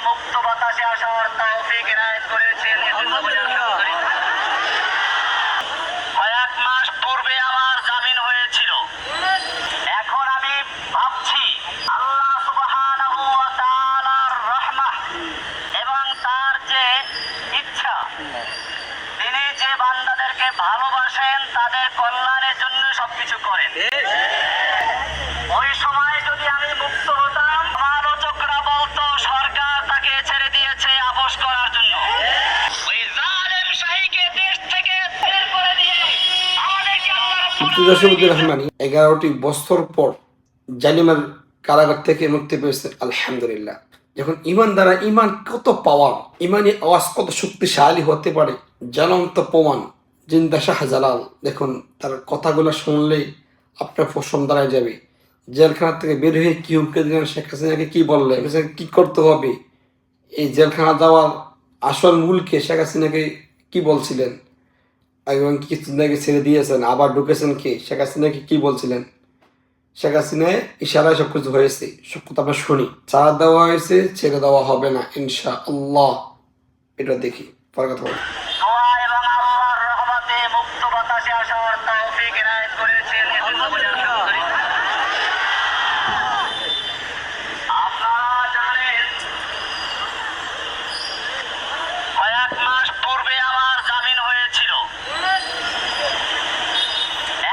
মুক্ত বাতাসে আসার তৌফিক এনায়ত করেছেন এবং তার যে ইচ্ছা তিনি যে বান্দাদেরকে ভালোবাসেন তাদের কল্যাণের জন্য সবকিছু করেন। ওই সময় আল্লাহ রহমানি এগারোটি বছর পর জালিমার কারাগার থেকে মুক্তি পেয়েছে, আলহামদুলিল্লাহ। যখন ইমান দ্বারা ইমান কত পাওয়ার ইমানি আওয়াজ কত শক্তিশালী হতে পারে, জ্বলন্ত প্রমাণ জিন্দা শাহজালাল দেখুন, তার কথাগুলো শুনলেই আপনার পশম দাঁড়ায় যাবে। জেলখানা থেকে বের হয়ে কি হুমকে দিলেন শেখ হাসিনাকে কি বললেন? কি করতে হবে? এই জেলখানা যাওয়ার আসল মূলকে শেখ হাসিনাকে কি বলছিলেন? এবং কিছুদিন ছেড়ে দিয়েছেন? আবার ঢুকেছেন কে? শেখ হাসিনাকে কি বলছিলেন? শেখ হাসিনায় ইশারায় সব কিছু হয়েছে। সব কথা আমরা শুনি। ছাড়া দেওয়া হয়েছে, ছেড়ে দেওয়া হবে না ইনশা আল্লাহ এটা দেখি। পরে কথা বলি দোয়া এবং আল্লাহর রহমতে মুক্ত বাতাসে আসার তৌফিক এনায়েত করেছেন এজন্য বলে আলহামদুলিল্লাহ। আপনারা জানেন কয়েক মাস পূর্বে আমার জামিন হয়েছিল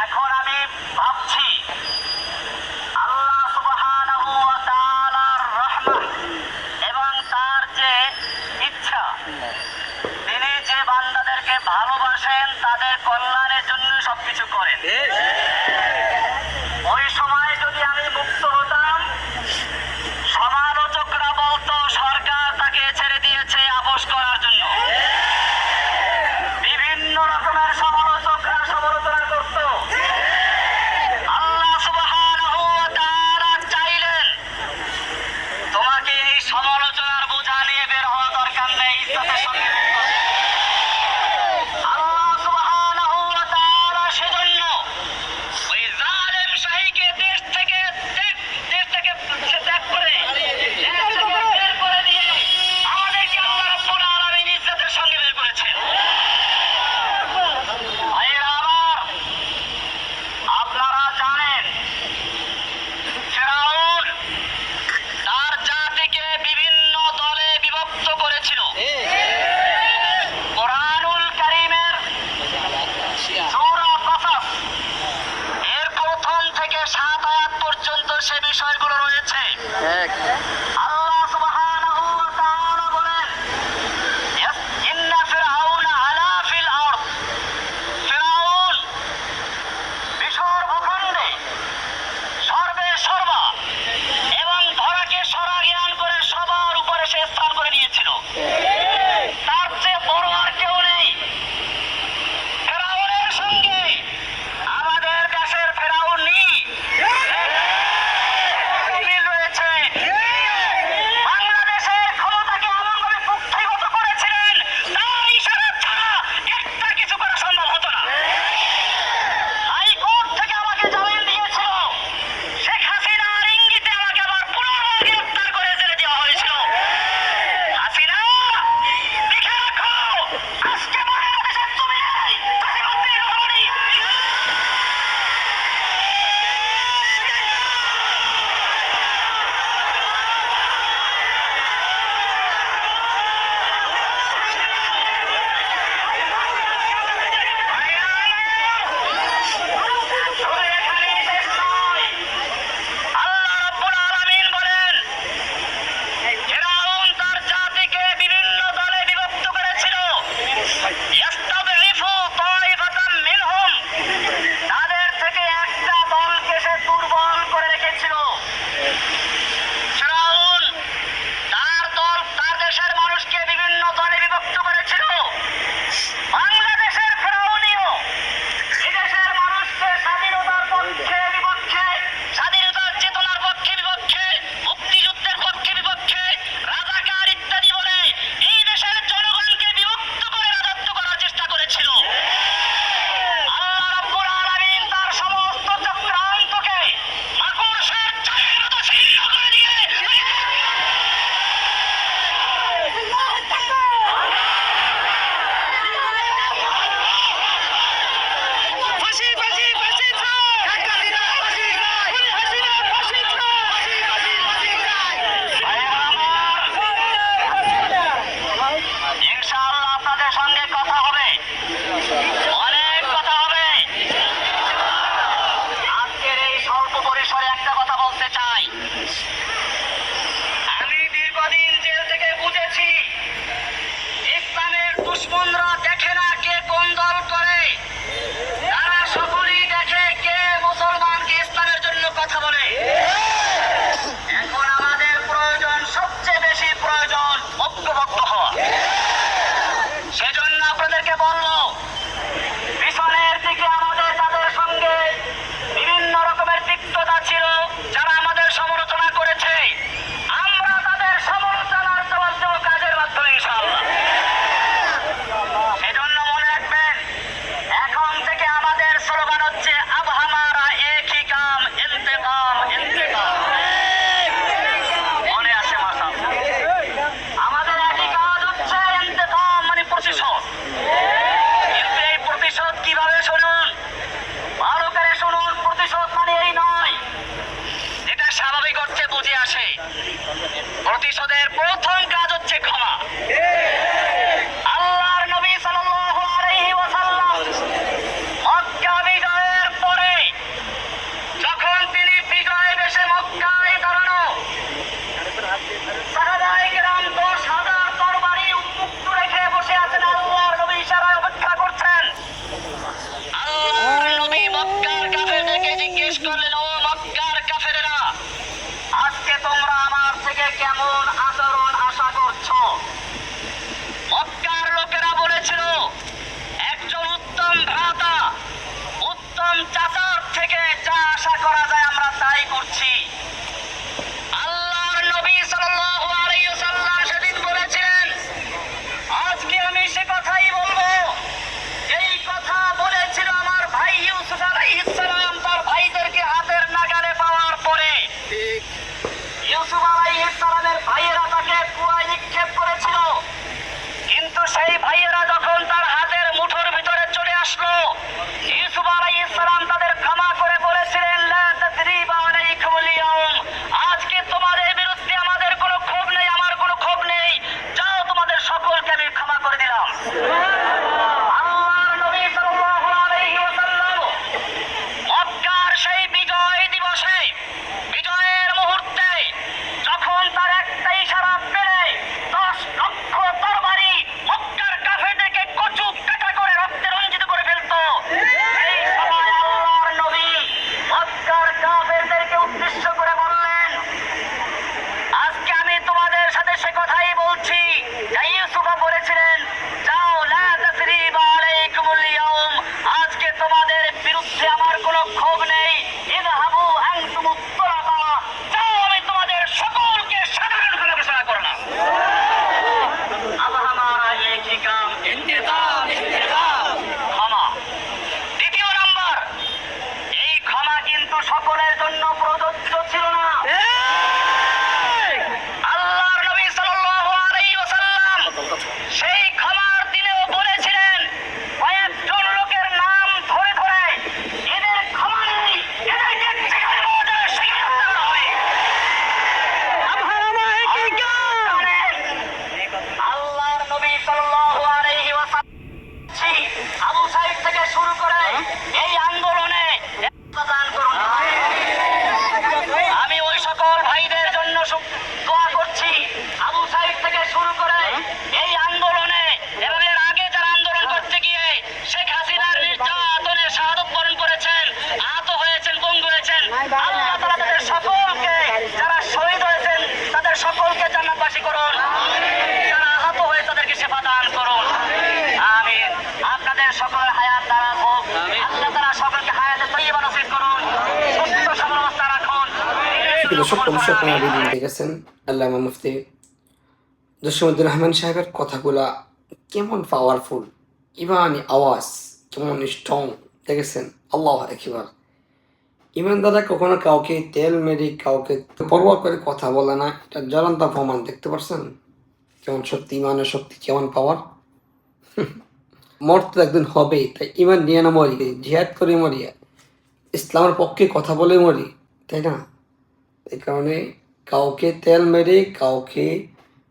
এখন আমি ভাবছি আল্লাহ সুবহানাহু ওয়া তাআলার রহমত এবং তার যে ইচ্ছা তিনি যে বান্দাদেরকে ভালোবাসেন তাদের কল্যাণের জন্য সবকিছু করেন। সে বিষয়গুলো রয়েছে। কেমন আচরণ আশা করছ? মক্কার লোকেরা বলেছিল, একজন উত্তম ভ্রাতা, উত্তম চাচার থেকে যা আশা করা যায় আমরা তাই করছি। এই আন্দোলনে আমি ওই সকল ভাইদের জন্য দোয়া করছি। আবু সাইদ থেকে শুরু করে এই আন্দোলনে এর আগে যারা আন্দোলন করতে গিয়ে শেখ হাসিনার নির্যাতনের শাহাদত বরণ করেছেন, আহত হয়েছেন পঙ্গু হয়েছেন আল্লাহ তাআলা তাদের সকলকে, যারা শহীদ হয়েছেন, তাদের সকলকে জান্নাতবাসী করুন যারা আহত হয়ে তাদেরকে সেবা দান করুন আমিন আপনাদের সকল হায়াত দ্বারা হোক আল্লাহ তারা সকলকে হায়াতে তৈবা নসিব করুন সুস্থ সবল অবস্থা রাখুন অবশ্যই আপনারা ভিডিও দেখেছেন আল্লামা মুফতি জসীমুদ্দিন রহমান সাহেবের কথাগুলা কেমন পাওয়ারফুল ইমানি আওয়াজ, কেমন স্ট্রং দেখেছেন? আল্লাহ একবার ইমানদারা কখনো কাউকে তেল মেরে, কাউকে পরোয়া করে কথা বলে না, এটা জ্বলন্ত প্রমাণ দেখতে পারছেন? কেমন শক্তি, ইমানের শক্তি, কেমন পাওয়ার মরতে একদিন হবেই, তাই ইমান নিয়ে না মরি, জিহাদ করে মরি, ইসলামের পক্ষে কথা বলে মরি, তাই না? এই কারণে কাউকে তেল মেরে, কাউকে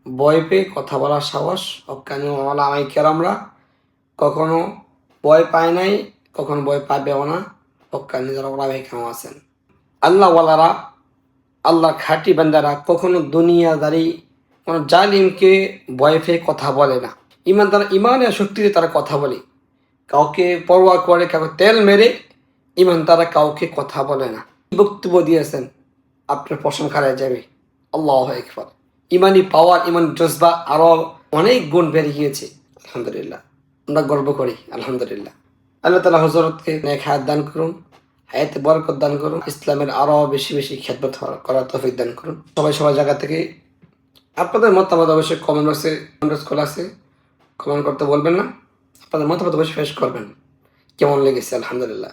ভয় পেয়ে কথা বলার সাহস মামলা আমাই কেরামরা কখনো ভয় পায় নাই, কখনো ভয় পাবেও না। হকানি যারা ওরা কেমন আছেন। আল্লাহওয়ালারা আল্লাহ খাটি বান্দারা কখনো দুনিয়াদারি কোনো জালিমকে ভয় পেয়ে কথা বলে না। ইমান তারা ইমানের শক্তিতে তারা কথা বলে। কাউকে পরোয়া করে, কাউকে তেল মেরে ইমান তারা কাউকে কথা বলে না। বক্তব্য দিয়েছেন আপনার প্রশংসা করা যাবে। আল্লাহ একবার ইমানি পাওয়ার ইমান জজবা আরও অনেক গুণ বেড়ে গিয়েছে। আলহামদুলিল্লাহ। আমরা গর্ব করি, আলহামদুলিল্লাহ। আল্লাহ তালা হজরতকে নেক হায়াত দান করুন, হায়াতে বরকত দান করুন, ইসলামের আরও বেশি বেশি খেদমত করার তৌফিক দান করুন। সবাই সবার জায়গা থেকে আপনাদের মতামত অবশ্যই কমেন্ট বক্সে কমেন্ট খোলা আছে। কমেন্ট করতে বলবেন না। আপনাদের মতামত অবশ্যই ফেস করবেন। কেমন লেগেছে? আলহামদুলিল্লাহ।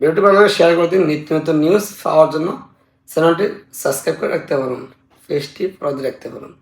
ভিডিওটি ভালো শেয়ার করে দিন। নিত্য নতুন নিউজ পাওয়ার জন্য। চ্যানেলটি সাবস্ক্রাইব করে রাখতে পারুন। পেজটি ফলো রাখতে পারুন।